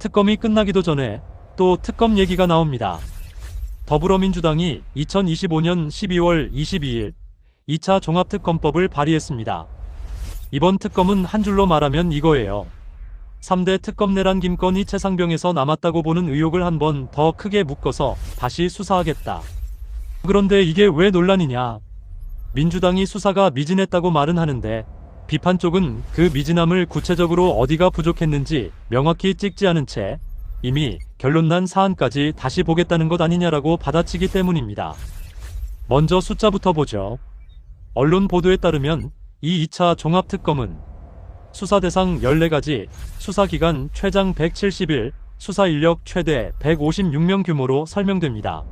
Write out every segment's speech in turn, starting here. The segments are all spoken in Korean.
특검이 끝나기도 전에 또 특검 얘기가 나옵니다. 더불어민주당이 2025년 12월 22일 2차 종합특검법을 발의했습니다. 이번 특검은 한 줄로 말하면 이거예요. 3대 특검 내란 김건희 최상병에서 남았다고 보는 의혹을 한 번 더 크게 묶어서 다시 수사하겠다. 그런데 이게 왜 논란이냐? 민주당이 수사가 미진했다고 말은 하는데 비판 쪽은 그 미진함을 구체적으로 어디가 부족했는지 명확히 찍지 않은 채 이미 결론난 사안까지 다시 보겠다는 것 아니냐라고 받아치기 때문입니다. 먼저 숫자부터 보죠. 언론 보도에 따르면 이 2차 종합특검은 수사 대상 14가지, 수사 기간 최장 170일, 수사 인력 최대 156명 규모로 설명됩니다.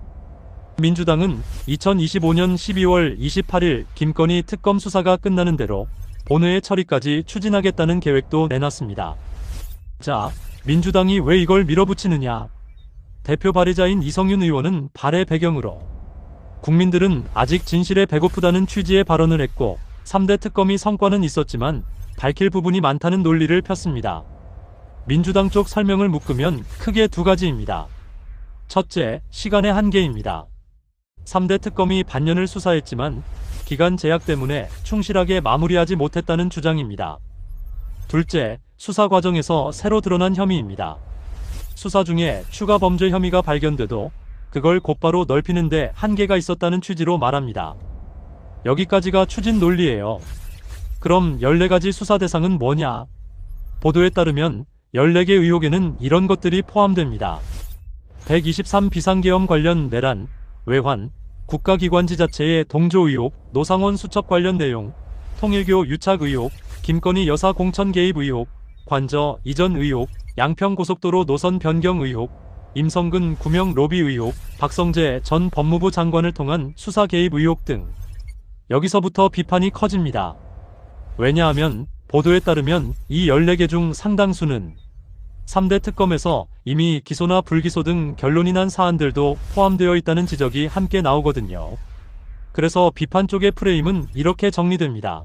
민주당은 2025년 12월 28일 김건희 특검 수사가 끝나는 대로 본회의 처리까지 추진하겠다는 계획도 내놨습니다. 자, 민주당이 왜 이걸 밀어붙이느냐? 대표 발의자인 이성윤 의원은 발의 배경으로 국민들은 아직 진실에 배고프다는 취지의 발언을 했고 3대 특검이 성과는 있었지만 밝힐 부분이 많다는 논리를 폈습니다. 민주당 쪽 설명을 묶으면 크게 두 가지입니다. 첫째, 시간의 한계입니다. 3대 특검이 반년을 수사했지만 기간 제약 때문에 충실하게 마무리하지 못했다는 주장입니다. 둘째, 수사 과정에서 새로 드러난 혐의입니다. 수사 중에 추가 범죄 혐의가 발견돼도 그걸 곧바로 넓히는데 한계가 있었다는 취지로 말합니다. 여기까지가 추진 논리예요. 그럼 14가지 수사 대상은 뭐냐? 보도에 따르면 14개 의혹에는 이런 것들이 포함됩니다. 123 비상계엄 관련 내란, 외환, 국가기관 지자체의 동조 의혹, 노상원 수첩 관련 내용, 통일교 유착 의혹, 김건희 여사 공천 개입 의혹, 관저 이전 의혹, 양평고속도로 노선 변경 의혹, 임성근 구명 로비 의혹, 박성재 전 법무부 장관을 통한 수사 개입 의혹 등 여기서부터 비판이 커집니다. 왜냐하면 보도에 따르면 이 14개 중 상당수는 3대 특검에서 이미 기소나 불기소 등 결론이 난 사안들도 포함되어 있다는 지적이 함께 나오거든요. 그래서 비판 쪽의 프레임은 이렇게 정리됩니다.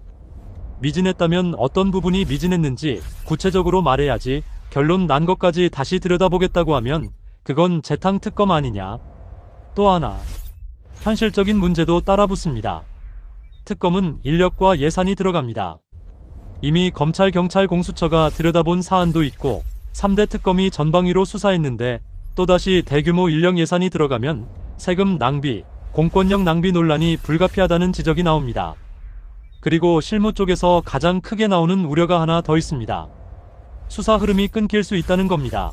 미진했다면 어떤 부분이 미진했는지 구체적으로 말해야지 결론 난 것까지 다시 들여다보겠다고 하면 그건 재탕 특검 아니냐. 또 하나. 현실적인 문제도 따라붙습니다. 특검은 인력과 예산이 들어갑니다. 이미 검찰 경찰 공수처가 들여다본 사안도 있고 3대 특검이 전방위로 수사했는데 또다시 대규모 인력 예산이 들어가면 세금 낭비, 공권력 낭비 논란이 불가피하다는 지적이 나옵니다. 그리고 실무 쪽에서 가장 크게 나오는 우려가 하나 더 있습니다. 수사 흐름이 끊길 수 있다는 겁니다.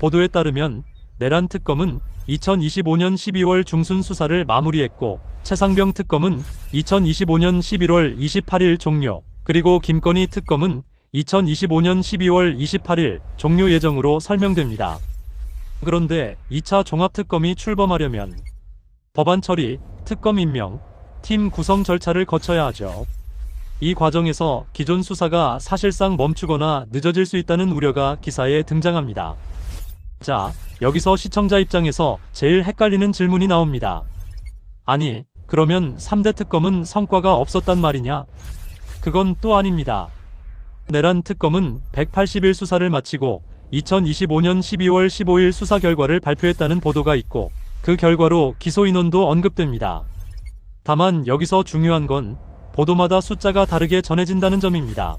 보도에 따르면 내란 특검은 2025년 12월 중순 수사를 마무리했고 최상병 특검은 2025년 11월 28일 종료, 그리고 김건희 특검은 2025년 12월 28일 종료 예정으로 설명됩니다. 그런데 2차 종합특검이 출범하려면 법안 처리, 특검 임명, 팀 구성 절차를 거쳐야 하죠. 이 과정에서 기존 수사가 사실상 멈추거나 늦어질 수 있다는 우려가 기사에 등장합니다. 자, 여기서 시청자 입장에서 제일 헷갈리는 질문이 나옵니다. 아니, 그러면 3대 특검은 성과가 없었단 말이냐? 그건 또 아닙니다. 내란 특검은 180일 수사를 마치고 2025년 12월 15일 수사 결과를 발표했다는 보도가 있고 그 결과로 기소 인원도 언급됩니다. 다만 여기서 중요한 건 보도마다 숫자가 다르게 전해진다는 점입니다.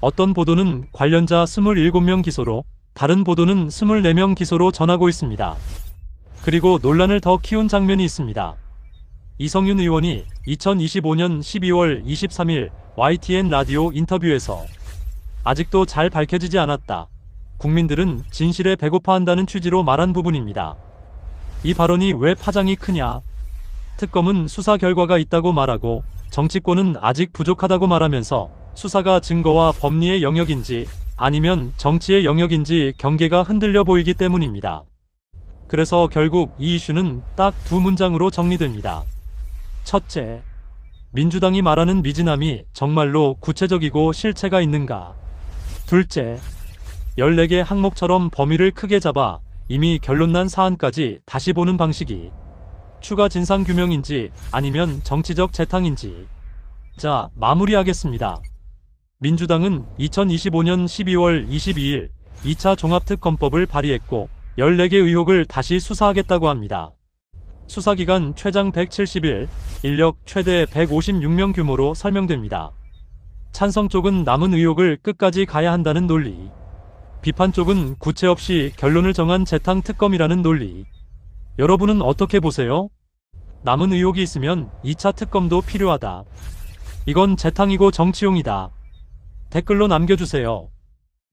어떤 보도는 관련자 27명 기소로 다른 보도는 24명 기소로 전하고 있습니다. 그리고 논란을 더 키운 장면이 있습니다. 이성윤 의원이 2025년 12월 23일 YTN 라디오 인터뷰에서 아직도 잘 밝혀지지 않았다. 국민들은 진실에 배고파한다는 취지로 말한 부분입니다. 이 발언이 왜 파장이 크냐? 특검은 수사 결과가 있다고 말하고 정치권은 아직 부족하다고 말하면서 수사가 증거와 법리의 영역인지 아니면 정치의 영역인지 경계가 흔들려 보이기 때문입니다. 그래서 결국 이 이슈는 딱 두 문장으로 정리됩니다. 첫째, 민주당이 말하는 미진함이 정말로 구체적이고 실체가 있는가? 둘째, 14개 항목처럼 범위를 크게 잡아 이미 결론난 사안까지 다시 보는 방식이 추가 진상 규명인지 아니면 정치적 재탕인지. 자, 마무리하겠습니다. 민주당은 2025년 12월 22일 2차 종합특검법을 발의했고 14개 의혹을 다시 수사하겠다고 합니다. 수사기간 최장 170일, 인력 최대 156명 규모로 설명됩니다. 찬성 쪽은 남은 의혹을 끝까지 가야 한다는 논리. 비판 쪽은 구체 없이 결론을 정한 재탕 특검이라는 논리. 여러분은 어떻게 보세요? 남은 의혹이 있으면 2차 특검도 필요하다. 이건 재탕이고 정치용이다. 댓글로 남겨주세요.